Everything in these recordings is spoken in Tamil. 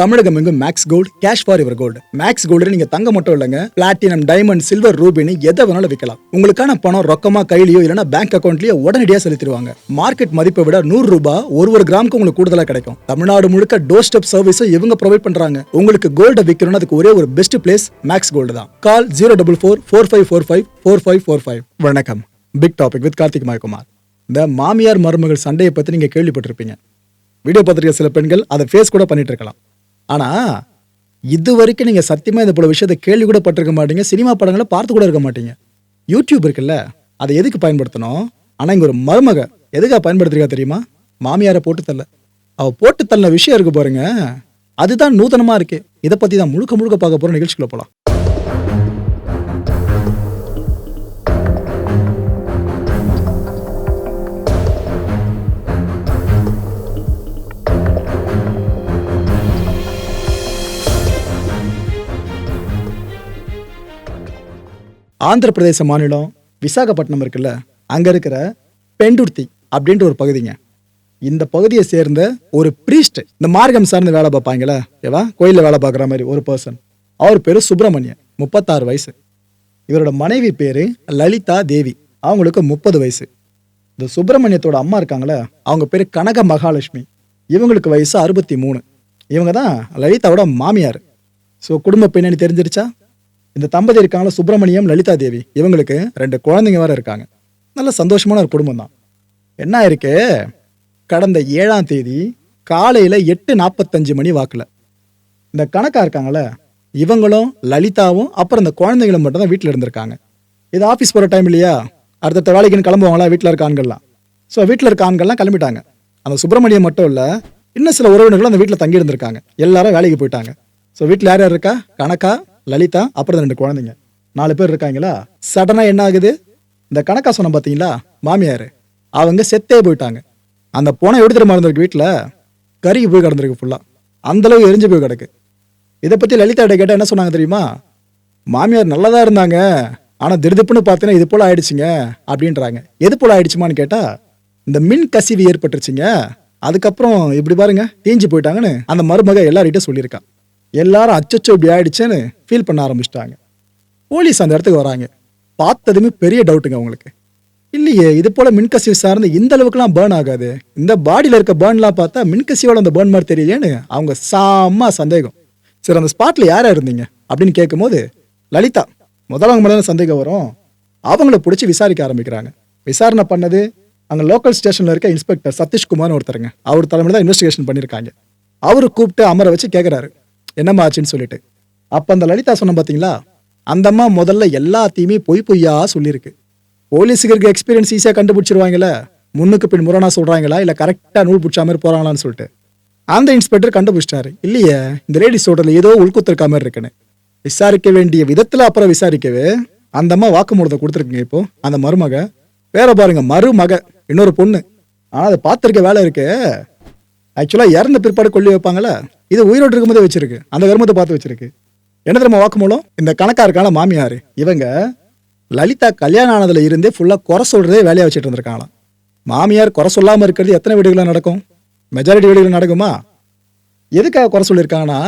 தமிழகம் எங்கும் max gold cash for your gold max gold நீங்க தங்க மட்டும் இல்லைங்க. பிளாட்டினம் டைமண்ட் சில்வர் ரூபினி எதை வேணாலும் விற்கலாம் உங்களுக்கான பணம் ரொக்கமா கையிலயோ இல்லைன்னா பேங்க் அக்கௌண்ட்லயோ உடனடியாக செலுத்திடுவாங்க. மார்க்கெட் மதிப்பை விட நூறு ரூபாய் ஒரு ஒரு கிராமுக்கு உங்களுக்கு கூடுதலா கிடைக்கும். தமிழ்நாடு முழுக்க டோர் ஸ்டெப் சர்வீஸும் இவங்க ப்ரொவைட் பண்றாங்க. உங்களுக்கு கோல்ட விற்கணும்னு அதுக்கு ஒரே ஒரு பெஸ்ட் பிளேஸ் மேக்ஸ் கோல்டு தான். Call zero double four four five four five four five four five வணக்கம். Big topic with Karthik Mayakumar இந்த மாமியார் மருமகள் சண்டையை பத்தி நீங்க கேள்விப்பட்டிருப்பீங்க. வீடியோ பார்த்துருக்க சில பெண்கள் அதை ஃபேஸ் கூட பண்ணிட்டு இருக்கலாம். ஆனா இது வரைக்கும் நீங்க சத்தியமா இந்த போல விஷயத்தை கேள்வி கூட பட்டிருக்க மாட்டீங்க. சினிமா படங்களை பார்த்து கூட இருக்க மாட்டீங்க. யூடியூப் இருக்குல்ல அதை எதுக்கு பயன்படுத்தணும்? ஆனா இங்க ஒரு மருமக எதுக்காக பயன்படுத்திருக்கா தெரியுமா? மாமியாரை போட்டு தள்ள. அவ போட்டு தள்ள விஷயம் இருக்கு பாருங்க. அதுதான் நூதனமா இருக்கு. இதை பத்தி தான் முழுக்க முழுக்க பார்க்க போற நிகழ்ச்சிக்குள்ள போலாம். ஆந்திர பிரதேச மாநிலம் விசாகப்பட்டினம் இருக்குல்ல அங்கே இருக்கிற பெண்டுர்த்தி அப்படின்ற ஒரு பகுதிங்க. இந்த பகுதியை சேர்ந்த ஒரு பிரீஸ்ட் இந்த மார்க்கம் சார்ந்து வேலை பார்ப்பாங்களே ஏவா? கோயிலில் வேலை பார்க்குற மாதிரி ஒரு பர்சன் அவர் பேர் சுப்பிரமணியன் முப்பத்தாறு வயசு. இவரோட மனைவி பேர் லலிதா தேவி அவங்களுக்கு முப்பது வயசு. இந்த சுப்பிரமணியத்தோட அம்மா இருக்காங்களே அவங்க பேர் கனக மகாலட்சுமி. இவங்களுக்கு வயசு அறுபத்தி மூணு. இவங்க தான் லலிதாவோட மாமியார். ஸோ குடும்ப பின்னணி தெரிஞ்சிருச்சா? இந்த தம்பதி இருக்காங்களா சுப்பிரமணியம் லலிதா தேவி இவங்களுக்கு ரெண்டு குழந்தைங்க வேற இருக்காங்க. நல்ல சந்தோஷமான ஒரு குடும்பம் தான். என்ன இருக்கு கடந்த ஏழாம் தேதி காலையில் எட்டு நாற்பத்தஞ்சு மணி வாக்கில். இந்த கணக்காக இருக்காங்கள இவங்களும் லலிதாவும் அப்புறம் இந்த குழந்தைங்களும் மட்டும் தான் வீட்டில் இருந்திருக்காங்க. இது ஆஃபீஸ் போகிற டைம் இல்லையா? அடுத்தடுத்த வேலைக்குன்னு கிளம்புவாங்களா? வீட்டில் இருக்க ஆண்கள்லாம். ஸோ வீட்டில் இருக்க ஆண்கள்லாம் கிளம்பிட்டாங்க. அந்த சுப்பிரமணியம் மட்டும் இல்லை இன்னும் சில உறவினர்களும் அந்த வீட்டில் தங்கி இருந்திருக்காங்க எல்லாரும் வேலைக்கு போயிட்டாங்க. ஸோ வீட்டில் யார் யார் இருக்கா? கணக்கா லலிதா அப்புறம் ரெண்டு குழந்தைங்க. நாலு பேர் இருக்காங்களா? சடனாக என்ன ஆகுது? இந்த கணக்கா சொன்ன பார்த்தீங்களா மாமியார். அவங்க செத்தே போயிட்டாங்க. அந்த போனை எப்படி தெரியுமா இருந்திருக்கு வீட்டில் கருகி போய் கிடந்திருக்கு ஃபுல்லாக அந்தளவு எரிஞ்சு போய் கிடக்கு. இதை பற்றி லலிதாட்ட கேட்டால் என்ன சொன்னாங்க தெரியுமா? மாமியார் நல்லதா இருந்தாங்க. ஆனால் திருதிப்புன்னு பார்த்தீங்கன்னா இது போல் ஆயிடுச்சுங்க அப்படின்றாங்க. எது போல் ஆயிடுச்சுமான்னு கேட்டால் இந்த மின் கசிவு ஏற்பட்டுருச்சுங்க. அதுக்கப்புறம் இப்படி பாருங்க தீஞ்சு போயிட்டாங்கன்னு அந்த மருமக எல்லார்கிட்ட சொல்லியிருக்கான் எல்லாரும் அச்சச்சோ இப்படி ஆயிடுச்சேன்னு ஃபீல் பண்ண ஆரம்பிச்சிட்டாங்க. போலீஸ் அந்த இடத்துக்கு வராங்க. பார்த்ததுமே பெரிய டவுட்டுங்க அவங்களுக்கு. இல்லையே இது போல மின்கசிவு சார்ந்து இந்த அளவுக்குலாம் பேர்ன் ஆகாது. இந்த பாடியில் இருக்க பேர்ன்லாம் பார்த்தா மின்கசிவோட அந்த பேர்ன் மாதிரி தெரியலேன்னு அவங்க சாமா சந்தேகம். சரி அந்த ஸ்பாட்ல யாரா இருந்தீங்க? அப்படின்னு கேட்கும்போது லலிதா. முதலவங்க மேலே சந்தேகம் வரும். அவங்கள பிடிச்சி விசாரிக்க ஆரம்பிக்கிறாங்க. விசாரணை பண்ணது அங்கே லோக்கல் ஸ்டேஷனில் இருக்க இன்ஸ்பெக்டர் சதீஷ்குமார்னு ஒருத்தருங்க. அவர் தலைமையில் தான் இன்வெஸ்டிகேஷன் பண்ணியிருக்காங்க. அவரு கூப்பிட்டு அமர வச்சு கேட்குறாரு என்னம்மா ஆச்சுன்னு சொல்லிட்டு. அப்போ அந்த லலிதா சொன்ன பார்த்தீங்களா அந்த அம்மா முதல்ல எல்லாத்தையுமே பொய் பொய்யா சொல்லியிருக்கு போலீஸுக்கு இருக்க எக்ஸ்பீரியன்ஸ் ஈஸியாக கண்டுபிடிச்சிருவாங்களே முன்னுக்கு பின் முரணா சொல்கிறாங்களா இல்லை கரெக்டாக நூல் பிடிச்ச மாதிரி போகிறாங்களான்னு சொல்லிட்டு. அந்த இன்ஸ்பெக்டர் கண்டுபிடிச்சிட்டாரு. இல்லையே இந்த லேடி சொல்றதுல ஏதோ உள்குத்திருக்க மாதிரி இருக்குன்னு. விசாரிக்க வேண்டிய விதத்தில் அப்புறம் விசாரிக்கவே அந்த அம்மா வாக்குமூலத்தை கொடுத்துருக்குங்க இப்போ. அந்த மருமக வேற பாருங்க மருமக இன்னொரு பொண்ணு. ஆனால் அதை பார்த்துருக்க வேலை இருக்கு. ஆக்சுவலாக இறந்த பிற்பாடு கொல்லி வைப்பாங்களே இது உயிரோடு இருக்கும்போதே வச்சிருக்கு. அந்த கர்மத்தை பார்த்து வச்சிருக்கு. என்ன தெரியுமா வாக்குமூலம் இந்த கணக்காருக்கான மாமியார்? இவங்க லலிதா கல்யாணம் ஆனதுல இருந்தே ஃபுல்லாக குறை சொல்கிறதே வேலையாக வச்சுட்டு இருந்திருக்காங்களாம். மாமியார் குறை சொல்லாமல் இருக்கிறது எத்தனை வீடுகளாக நடக்கும்? மெஜாரிட்டி வீடுகள் நடக்குமா? எதுக்காக குறை சொல்லியிருக்காங்கன்னா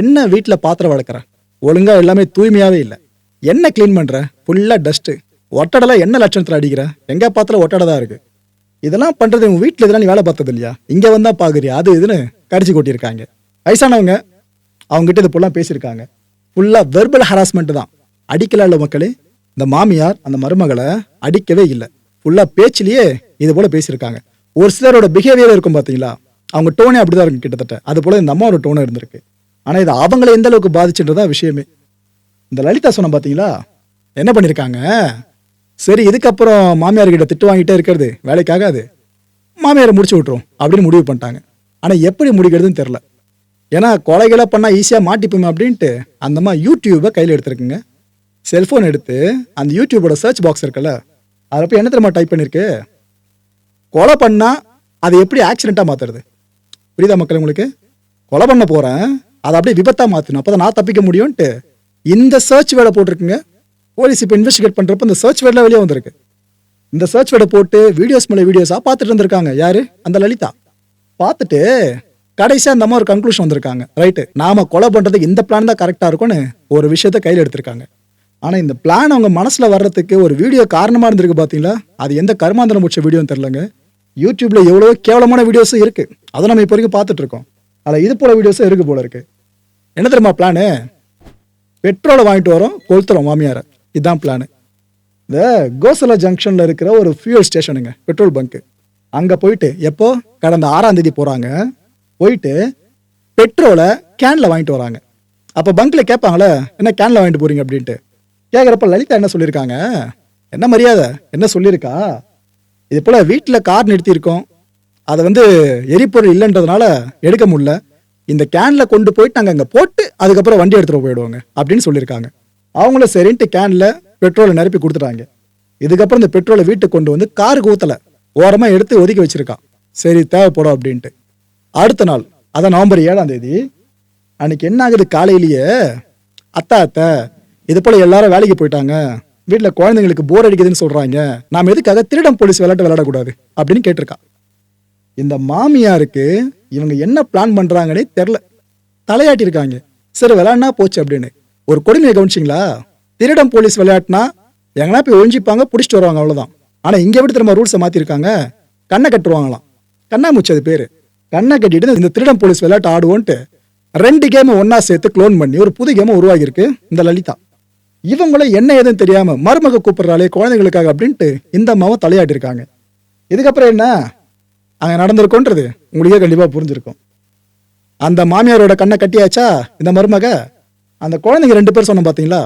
என்ன வீட்டில் பாத்திரம் வளர்க்குற? ஒழுங்காக எல்லாமே தூய்மையாகவே இல்லை. என்ன க்ளீன் பண்ணுற ஃபுல்லாக டஸ்ட்டு ஒட்டடெல்லாம் என்ன லட்சணத்தில் அடிக்கிற? எங்கே பாத்திரம் ஒட்டடை தான் இருக்குது இதெல்லாம் பண்றது உங்க வீட்டில் இதெல்லாம் நீ வேலை பார்த்தது இல்லையா இங்க வந்தா பாக்குறியா? அது இதுன்னு கடிச்சு கொட்டியிருக்காங்க. வயசானவங்க அவங்ககிட்ட இது ஃபுல்லாக பேசியிருக்காங்க. ஃபுல்லாக வெர்பல் ஹராஸ்மெண்ட் தான். அடிக்கல உள்ள மக்களே இந்த மாமியார் அந்த மருமகளை அடிக்கவே இல்லை. ஃபுல்லாக பேச்சிலேயே இது போல் பேசியிருக்காங்க. ஒரு சிலரோட பிஹேவியர் இருக்கும் பார்த்தீங்களா அவங்க டோனே அப்படிதான் இருக்கும் கிட்டத்தட்ட. அது போல் இந்த அம்மாவோட டோனும் இருந்திருக்கு. ஆனால் இது அவங்கள எந்த அளவுக்கு பாதிச்சுன்றதா விஷயமே. இந்த லலிதா சொன்ன பார்த்தீங்களா என்ன பண்ணியிருக்காங்க? சரி இதுக்கப்புறம் மாமியார் கிட்ட திட்டு வாங்கிட்டே இருக்கிறது வேலைக்காகாது மாமியாரை முடிச்சு விட்ருவோம் அப்படின்னு முடிவு பண்ணிட்டாங்க. ஆனால் எப்படி முடிக்கிறதுன்னு தெரில ஏன்னா கொலைகளை பண்ணால் ஈஸியாக மாட்டிப்போமே அப்படின்ட்டு அந்த அம்மா யூடியூபை கையில் எடுத்துருக்குங்க. செல்ஃபோன் எடுத்து அந்த யூடியூபோட சர்ச் பாக்ஸ் இருக்குல்ல அதில் போய் என்ன தெரியுமா டைப் பண்ணியிருக்கு கொலை பண்ணால் அதை எப்படி ஆக்சிடெண்ட்டாக மாற்றுறது புரியுதா மக்கள் உங்களுக்கு? கொலை பண்ண போகிறேன் அதை அப்படியே விபத்தாக மாற்றணும் அப்போ தான் நான் தப்பிக்க முடியும்ன்ட்டு இந்த சர்ச் வேலை போட்டிருக்குங்க. போலீஸ் இப்போ இன்வெஸ்டிகேட் பண்ணுறப்ப இந்த சர்ச் வேர்டில் வெளியே வந்திருக்கு. இந்த சர்ச் வேர்டை போட்டு வீடியோஸ் மேலே வீடியோஸாக பார்த்துட்டு இருந்திருக்காங்க யார்? அந்த லலிதா. பார்த்துட்டு கடைசியாக அந்த அம்மா ஒரு கன்க்ளூஷன் வந்திருக்காங்க. ரைட்டு நாம கொலை பண்ணுறது இந்த பிளான் தான் கரெக்டாக இருக்கும்னு ஒரு விஷயத்த கையில் எடுத்திருக்காங்க. ஆனால் இந்த பிளான் அவங்க மனசில் வர்றதுக்கு ஒரு வீடியோ காரணமாக இருந்திருக்கு பார்த்தீங்களா அது எந்த கருமாந்திரம் முடிச்ச வீடியோன்னு தெரிலங்க யூடியூப்பில் எவ்வளோ கேவலமான வீடியோஸும் இருக்குது அதை நம்ம இப்போ வரைக்கும் பார்த்துட்ருக்கோம் அதில் இது போல் வீடியோஸும் இருக்குது போல இருக்குது என்ன தெரியுமா பிளானு பெட்ரோலை வாங்கிட்டு வரோம் கொளுத்துறோம் மாமியாரை. இதுதான் பிளானு இந்த கோசலா ஜங்ஷனில் இருக்கிற ஒரு ஃபியூல் ஸ்டேஷனுங்க பெட்ரோல் பங்க் அங்கே போயிட்டு எப்போ? கடந்த ஆறாம் தேதி போயிட்டு பெட்ரோலை கேனில் வாங்கிட்டு வராங்க. அப்போ பங்க்கில் கேட்பாங்களே என்ன கேனில் வாங்கிட்டு போறீங்க? அப்படின்ட்டு. கேட்குறப்ப லலிதா என்ன சொல்லியிருக்காங்க? என்ன மரியாதை? என்ன சொல்லியிருக்கா? இது போல் வீட்டில் கார் நிறுத்தியிருக்கோம். அதை வந்து எரிபொருள் இல்லைன்றதுனால எடுக்க முடியல. இந்த கேனில் கொண்டு போயிட்டு நாங்கள் அங்கே போட்டு அதுக்கப்புறம் வண்டி எடுத்துகிட்டு போயிடுவாங்க அப்படின்னு சொல்லியிருக்காங்க. அவங்களும் சரின்ட்டு கேனில் பெட்ரோலை நிரப்பி கொடுத்துட்டாங்க. இதுக்கப்புறம் இந்த பெட்ரோலை வீட்டுக்கு கொண்டு வந்து காருக்கு ஊற்றலை ஓரமாக எடுத்து ஒதுக்கி வச்சுருக்கான். சரி தேவைப்படும் அப்படின்ட்டு. அடுத்த நாள் அதான் நவம்பர் ஏழாம் தேதி அன்னைக்கு என்ன ஆகுது காலையிலேயே அத்தா அத்தை இது போல் எல்லாரும் வேலைக்கு போயிட்டாங்க. வீட்டில் குழந்தைங்களுக்கு போர் அடிக்குதுன்னு சொல்கிறாங்க நாம எதுக்காக திருடம் போலீஸ் விளையாட்டு விளையாடக்கூடாது அப்படின்னு கேட்டிருக்கா. இந்த மாமியாருக்கு இவங்க என்ன பிளான் பண்ணுறாங்கன்னே தெரில தலையாட்டியிருக்காங்க. சரி விளையாடினா போச்சு அப்படின்னு. ஒரு கொடுமையை கவனிச்சிங்களா? திருடம் போலீஸ் விளையாட்டுனா எங்கன்னா போய் ஒழிஞ்சிப்பாங்க பிடிச்சிட்டு வருவாங்க அவ்வளோதான் ஆனால் இங்கே விட்டு திரும்ப ரூல்ஸை மாற்றிருக்காங்க கண்ணை கட்டுருவாங்களாம். கண்ணாமூச்சி அது பேர். கண்ணை கட்டிட்டு இந்த திருடம் போலீஸ் விளையாட்டு ஆடுவோன்ட்டு ரெண்டு கேமை ஒன்றா சேர்த்து க்ளோன் பண்ணி ஒரு புது கேமை உருவாகியிருக்கு இந்த லலிதா. இவங்களும் என்ன ஏதுன்னு தெரியாமல் மருமக கூப்பிட்றாலே குழந்தைங்களுக்காக அப்படின்ட்டு இந்த அம்மாவும் தலையாட்டிருக்காங்க இதுக்கப்புறம் என்ன? அங்கே நடந்திருக்கோன்றது உங்களுக்கே கண்டிப்பாக புரிஞ்சிருக்கும். அந்த மாமியாரோட கண்ணை கட்டியாச்சா இந்த மருமக? அந்த குழந்தைங்க ரெண்டு பேர் சொன்னோம் பார்த்தீங்களா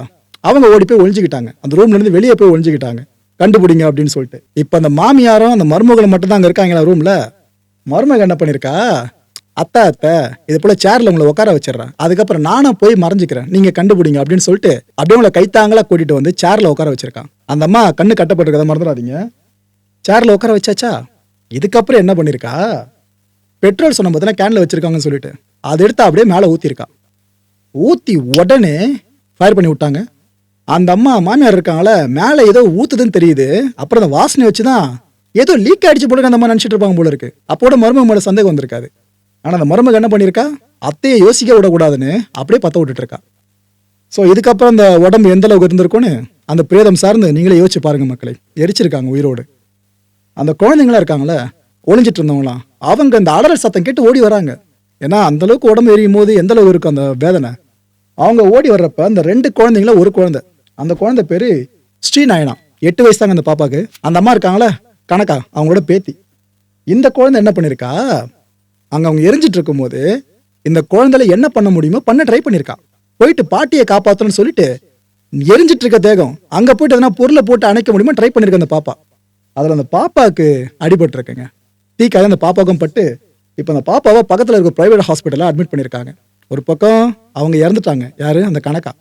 அவங்க ஓடி போய் ஒளிஞ்சுக்கிட்டாங்க. அந்த ரூம்லேருந்து வெளியே போய் ஒழிஞ்சிக்கிட்டாங்க கண்டுபிடிங்க அப்படின்னு சொல்லிட்டு. இப்போ அந்த மாமியாரும் அந்த மருமகளும் மட்டும் தான் இருக்காங்களா ரூமில் மருமகள் என்ன பண்ணியிருக்கா அத்தா அத்தை இது போல சேர்ல உங்களை உட்கார வச்சிடறேன் அதுக்கப்புறம் நானும் போய் மறைஞ்சிக்கிறேன். நீங்க கண்டுபிடிங்க அப்படின்னு சொல்லிட்டு அப்படியே உங்களை கைத்தாங்களா கூட்டிட்டு வந்து சேர்ல உட்கார வச்சிருக்கான். அந்த அம்மா கண்ணு கட்டப்பட்டிருக்கதை மறந்துடாதீங்க. சேர்ல உட்கார வச்சாச்சா? இதுக்கப்புறம் என்ன பண்ணிருக்கா? பெட்ரோல் சொன்ன பார்த்தீங்கன்னா கேன்ல வச்சிருக்காங்கன்னு சொல்லிட்டு. அதை எடுத்து அப்படியே மேலே ஊத்திருக்கான் ஊற்றி உடனே ஃபயர் பண்ணி விட்டாங்க. அந்த அம்மா மாமியார் இருக்காங்கள மேலே ஏதோ ஊத்துதுன்னு தெரியுது. அப்புறம் அந்த வாசனை வச்சு தான் ஏதோ லீக் ஆயிடுச்சு போல அந்த அம்மா நினச்சிட்டு இருப்பாங்க போல இருக்கு. அப்போட மருமக மேலே சந்தேகம் வந்திருக்காது. ஆனால் அந்த மருமக என்ன பண்ணியிருக்கா? அத்தையை யோசிக்க விடக்கூடாதுன்னு அப்படியே பற்ற விட்டுட்டு இருக்கா. ஸோ இதுக்கப்புறம் அந்த உடம்பு எந்த அளவுக்கு இருந்திருக்கும்னு அந்த பிரேதம் சார்ந்து நீங்களே யோசிச்சு பாருங்க மக்களை. எரிச்சிருக்காங்க உயிரோடு. அந்த குழந்தைங்களா இருக்காங்களே ஒளிஞ்சிட்டு இருந்தவங்களாம் அவங்க அந்த அலறல் சத்தம் கேட்டு ஓடி வராங்க. ஏன்னா அந்த அளவுக்கு உடம்பு எரியும் போது எந்த அளவு இருக்கும் அந்த வேதனை? அவங்க ஓடி வர்றப்ப அந்த ரெண்டு குழந்தைங்கள ஒரு குழந்தை. அந்த குழந்தை பேரு ஸ்ரீநாயனா. எட்டு வயசு தாங்க அந்த பாப்பாக்கு. அந்த அம்மா இருக்காங்களே? கணக்கா அவங்களோட பேத்தி. இந்த குழந்தை என்ன பண்ணிருக்கா? அங்க அவங்க எரிஞ்சிட்டு இருக்கும்போது இந்த குழந்தைல என்ன பண்ண முடியுமோ பண்ண ட்ரை பண்ணிருக்கா. போயிட்டு பாட்டியை காப்பாத்தணும்னு சொல்லிட்டு எரிஞ்சிட்டு இருக்க தேகம். அங்க போயிட்டு எதனா பொருளை போட்டு அணைக்க முடியுமா ட்ரை பண்ணிருக்க அந்த பாப்பா. அதுல அந்த பாப்பாக்கு அடிபட்டிருக்குங்க. தீக்காக அந்த பாப்பாவுக்கும் பட்டு இப்போ அந்த பாப்பாவை பக்கத்தில் இருக்க ப்ரைவேட் ஹாஸ்பிட்டல்ல அட்மிட் பண்ணியிருக்காங்க ஒரு பக்கம் அவங்க இறந்துட்டாங்க. யார்? அந்த கணக்கா.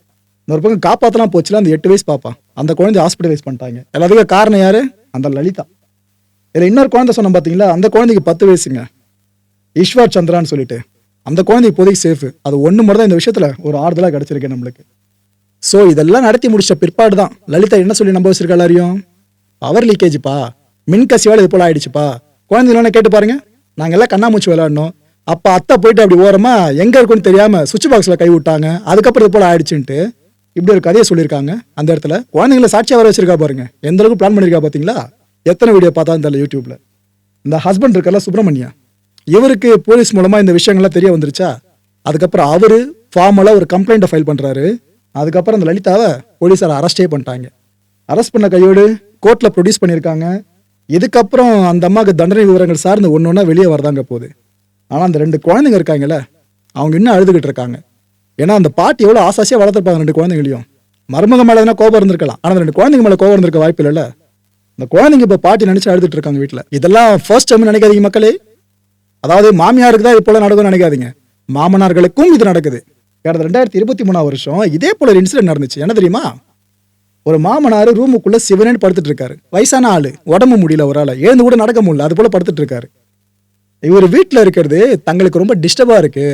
இன்னொரு பக்கம் காப்பாத்தலாம் போச்சுல அந்த எட்டு வயசு பாப்பா. அந்த குழந்தை ஹாஸ்பிட்டலைஸ் பண்ணிட்டாங்க. எல்லாத்துக்கும் காரணம் யார்? அந்த லலிதா. இதில் இன்னொரு குழந்தை சொன்னோம் பார்த்தீங்களா அந்த குழந்தைக்கு பத்து வயசுங்க. ஈஸ்வர் சந்திரான்னு சொல்லிட்டு. அந்த குழந்தை இப்போதைக்கு சேஃபு அது ஒன்று மட்டும் தான் இந்த விஷயத்தில் ஒரு ஆறுதலாக கிடச்சிருக்கு நம்மளுக்கு. ஸோ இதெல்லாம் நடத்தி முடிச்ச பிற்பாடு தான் லலிதா என்ன சொல்லி நம்ப வச்சிருக்கா எல்லாரையும்? பவர் லீக்கேஜ்ப்பா மின் கசிவால் இது போல் ஆயிடுச்சுப்பா. குழந்தைங்கள கேட்டு பாருங்கள் நாங்கள் எல்லாம் கண்ணாமூச்சி விளையாடணும். அப்போ அத்தை போயிட்டு அப்படி ஓரமாக எங்கே இருக்குன்னு தெரியாமல் சுவிட்ச் பாக்ஸில் கை விட்டாங்க. அதுக்கப்புறம் இது போல் ஆயிடுச்சுன்ட்டு இப்படி ஒரு கதையை சொல்லியிருக்காங்க அந்த இடத்துல. குழந்தைங்கள சாட்சியாக வர வச்சிருக்கா பாருங்க. எந்த அளவுக்கு பிளான் பண்ணியிருக்கா பார்த்தீங்களா எத்தனை வீடியோ பார்த்தா தெரியல யூடியூப்ல. இந்த ஹஸ்பண்ட் இருக்கல சுப்பிரமணியா. இவருக்கு போலீஸ் மூலமாக இந்த விஷயங்கள்லாம் தெரிய வந்துருச்சா? அதுக்கப்புறம் அவர் ஃபார்மலாக ஒரு கம்ப்ளைண்ட்டை ஃபைல் பண்ணுறாரு அதுக்கப்புறம் அந்த லலிதாவை போலீஸார் அரெஸ்டே பண்ணிட்டாங்க. அரெஸ்ட் பண்ண கையோடு கோர்ட்டில் ப்ரொடியூஸ் பண்ணியிருக்காங்க. இதுக்கப்புறம் அந்த அம்மாவுக்கு தண்டனை விவரங்கள் சார்ந்து ஒன்று ஒன்றா வெளியே வரதாங்க போகுது. ஆனால் அந்த ரெண்டு குழந்தைங்க இருக்காங்கல்ல அவங்க இன்னும் அழுதுகிட்டு இருக்காங்க. ஏன்னா அந்த பாட்டி எவ்வளோ ஆசாசியாக வளர்த்துருப்பாங்க ரெண்டு குழந்தைங்களையும். மருமக மேலே எதனா கோபம் இருந்திருக்கலாம். ஆனால் அந்த ரெண்டு குழந்தைங்க மேலே கோபம் இருந்திருக்க வாய்ப்பு இல்லைல்ல. அந்த குழந்தைங்க இப்போ பாட்டி நினச்சி அழுதுட்டு இருக்காங்க வீட்டில். இதெல்லாம் ஃபர்ஸ்ட் டைம் நினைக்காதீங்க மக்களே. அதாவது மாமியாருக்கு தான் இது போல நடக்கும்னு நினைக்காதீங்க. மாமனார்களுக்கும் இது நடக்குது. கடந்த ரெண்டாயிரத்தி இருபத்தி மூணாவது வருஷம். இதே போல ஒரு இன்சிடென்ட் நடந்துச்சு. என்ன தெரியுமா? ஒரு மாமனார் ரூமுக்குள்ள சிவனேன்னு படுத்துட்டு இருக்காரு வயசான ஆளு. உடம்பு முடியல ஒரு ஆள் எழுந்து கூட நடக்க முடியல. அது போல படுத்துட்டு இருக்காரு இவர் வீட்டில் இருக்கிறது தங்களுக்கு ரொம்ப டிஸ்டர்பாக இருக்கு.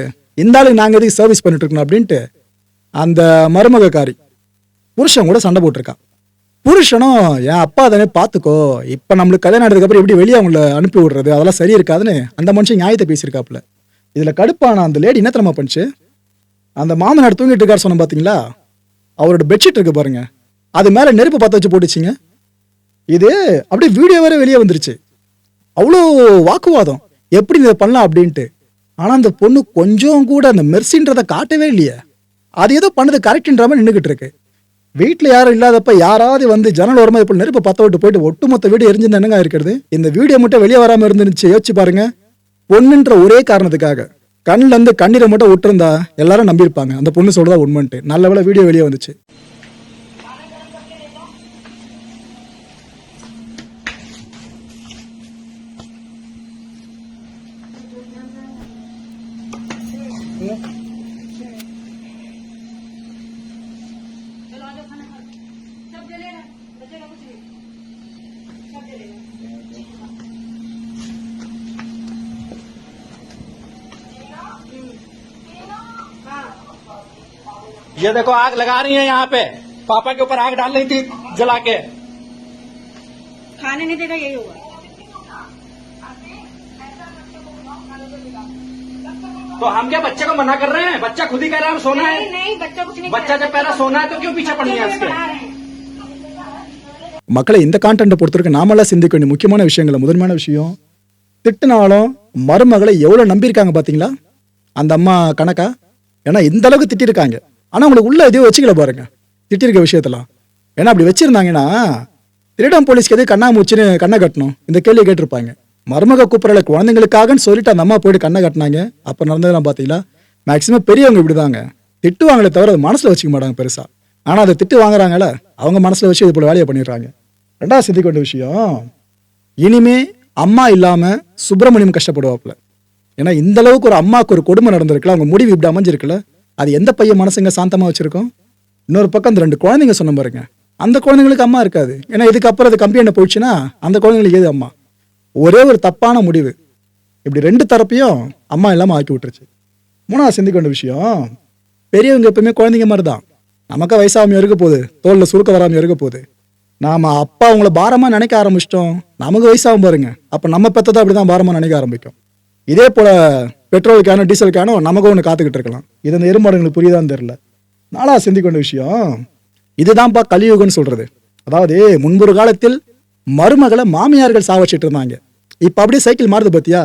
இந்த ஆளுக்கு நாங்கள் எதுக்கு சர்வீஸ் பண்ணிட்டு இருக்கணும் அப்படின்ட்டு அந்த மருமகக்காரி புருஷன் கூட சண்டை போட்டிருக்கான் புருஷனும் என் அப்பா தானே பார்த்துக்கோ இப்போ நம்மளுக்கு கல்யாணம் ஆனதுக்கப்புறம் எப்படி வெளியே அவங்கள அனுப்பி விடுறது? அதெல்லாம் சரி இருக்காதுன்னு அந்த மனுஷன் நியாயத்தை பேசியிருக்காப்புல. இதில் கடுப்பான அந்த லேடி என்ன தெரியுமா பண்ணுச்சு? அந்த மாமனார் தூங்கிட்டு இருக்காரு சொன்ன பார்த்தீங்களா அவரோட பெட்ஷீட் இருக்கு பாருங்க. அது மேலே நெருப்பு பற்ற வச்சு போட்டுச்சிங்க. இது அப்படியே வீடியோ வேற வெளியே வந்துருச்சு. அவ்வளோ வாக்குவாதம். எப்படி இதை பண்ணலாம் அப்படின்ட்டு. ஆனால் அந்த பொண்ணு கொஞ்சம் கூட அந்த மெர்சின்றதை காட்டவே இல்லையே. அது ஏதோ பண்ணது கரெக்டுன்ற மாதிரி நின்றுக்கிட்டு இருக்கு. வீட்டில் யாரும் இல்லாதப்ப யாராவது வந்து ஜன்னல் ஓரமாக இப்போ நெருப்பு பற்ற விட்டு போயிட்டு ஒட்டுமொத்த வீடு எரிஞ்சிருந்த என்னங்க இருக்கிறது? இந்த வீடியோ மட்டும் வெளியே வராமல் இருந்துச்சு யோசிச்சு பாருங்க. பொண்ணுன்ற ஒரே காரணத்துக்காக. கண்ணில் இருந்து கண்ணீரை மட்டும் விட்டுருந்தா எல்லாரும் நம்பியிருப்பாங்க. அந்த பொண்ணு சொல்கிறதா உண்மைன்ட்டு. நல்ல வேலை வீடியோ வெளியே வந்துச்சு. ये देखो आग लगा रही है यहाँ पे। पापा के ऊपर आग डाल रही थी जला के। खाने नहीं देगा यही होगा। तो हम क्या बच्चे को मना कर रहे हैं? बच्चा खुद ही कह रहा है सोना नहीं है। नहीं बच्चा कुछ नहीं बच्चा जब पहला सोना है तो क्यों पीछे है उसके? बना रहे हैं। மக்களை இந்த கான்டென்ட்டை பொறுத்தவரைக்கும் நாமெல்லாம் சிந்திக்க வேண்டிய முக்கியமான விஷயங்கள்? முதன்மையான விஷயம் திட்டினாலும் மருமகளை எவ்வளோ நம்பியிருக்காங்க பார்த்தீங்களா அந்த அம்மா கணக்கா? ஏன்னா இந்த அளவுக்கு திட்டிருக்காங்க ஆனால் உங்களுக்கு உள்ள எதையோ வச்சுக்கல பாருங்க திட்டிருக்க விஷயத்தெல்லாம். ஏன்னா அப்படி வச்சிருந்தாங்கன்னா திருடம் போலீஸ்க்கு எது கண்ணாமூச்சின்னு கண்ணை கட்டணும்? இந்த கேள்வி கேட்டிருப்பாங்க. மருமக கூப்பிடல குழந்தைங்களுக்காகன்னு சொல்லிட்டு அந்த அம்மா போயிட்டு கண்ணை கட்டினாங்க. அப்போ நடந்ததெல்லாம் பார்த்தீங்களா மேக்சிமம் பெரியவங்க இப்படிதாங்க. திட்டுவாங்களே தவிர அது மனசில் வச்சுக்க மாட்டாங்க பெருசாக ஆனால் அதை திட்டு வாங்குறாங்களே அவங்க மனசில் வச்சு இது போல் வேலையை பண்ணிடுறாங்க. ரெண்டாவது சிந்திக்க வேண்டிய விஷயம் இனிமே அம்மா இல்லாமல் சுப்பிரமணியம் கஷ்டப்படுவாப்புல. ஏன்னா இந்த அளவுக்கு ஒரு அம்மாவுக்கு ஒரு கொடுமை நடந்திருக்குல்ல அவங்க முடிவு இப்படி அமைஞ்சிருக்குல்ல அது எந்த பையன் மனசுங்க சாந்தமாக வச்சிருக்கோம்? இன்னொரு பக்கம் அந்த ரெண்டு குழந்தைங்க சொன்ன பாருங்க. அந்த குழந்தைங்களுக்கு அம்மா இருக்காது. ஏன்னா இதுக்கப்புறம் அது கம்பெனியில் போயிடுச்சுன்னா அந்த குழந்தைங்களுக்கு ஏது அம்மா? ஒரே ஒரு தப்பான முடிவு. இப்படி ரெண்டு தரப்பையும் அம்மா இல்லாமல் ஆக்கி விட்டுருச்சு. மூணாவது சிந்திக்க வேண்டிய விஷயம் பெரியவங்க எப்பவுமே குழந்தைங்க மாதிரி தான் நமக்கு வயசாகாம இருக்க போகுது. தோல்ல சுருக்க வராமல் இருக்க போகுது. நாம அப்பா அவங்கள பாரமா நினைக்க ஆரம்பிச்சிட்டோம். நமக்கு வயசாகும் பாருங்க. அப்ப நம்ம பெத்ததை அப்படிதான் பாரமா நினைக்க ஆரம்பிக்கும். இதே போல பெட்ரோல் கேனோ டீசல் கேனோ நமக்கு ஒன்று காத்துக்கிட்டு இருக்கலாம். இது அந்த எருமாடுங்களுக்கு புரியுதான்னு தெரியல. நாளா சிந்திக்கொண்ட விஷயம் இதுதான்ப்பா கலியுகம்னு சொல்றது. அதாவது முன்பொரு காலத்தில் மருமகளை மாமியார்கள் சாவடிச்சிட்டு இருந்தாங்க. இப்ப அப்படியே சைக்கிள் மாறுது பார்த்தியா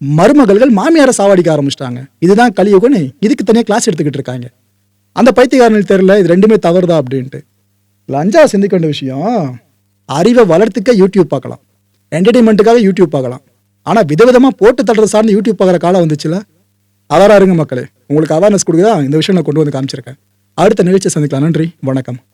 மருமகள்கள் மாமியாரை சாவடிக்க ஆரம்பிச்சிட்டாங்க. இதுதான் கலியுகம்னு இதுக்கு தனியாக கிளாஸ் எடுத்துக்கிட்டு இருக்காங்க. அந்த பைத்தியக்காரனுக்கு தெரியல இது ரெண்டுமே தவறுதா அப்படின்ட்டு. லஞ்சா அஞ்சாவது சிந்திக்க வேண்டிய விஷயம் அறிவை வளர்த்துக்க யூடியூப் பார்க்கலாம். என்டர்டைன்மெண்ட்டுக்காக யூடியூப் பார்க்கலாம். ஆனால் விதவிதமாக போட்டு தட்டுறது சார்ந்து யூடியூப் பார்க்குற காலம் வந்துச்சுல? அவராருங்க மக்களே. உங்களுக்கு அவேர்னஸ் கொடுக்குதா? இந்த விஷயம் நான் கொண்டு வந்து காமிச்சிருக்கேன். அடுத்த நிகழ்ச்சியை சந்திக்கலாம். நன்றி. வணக்கம்.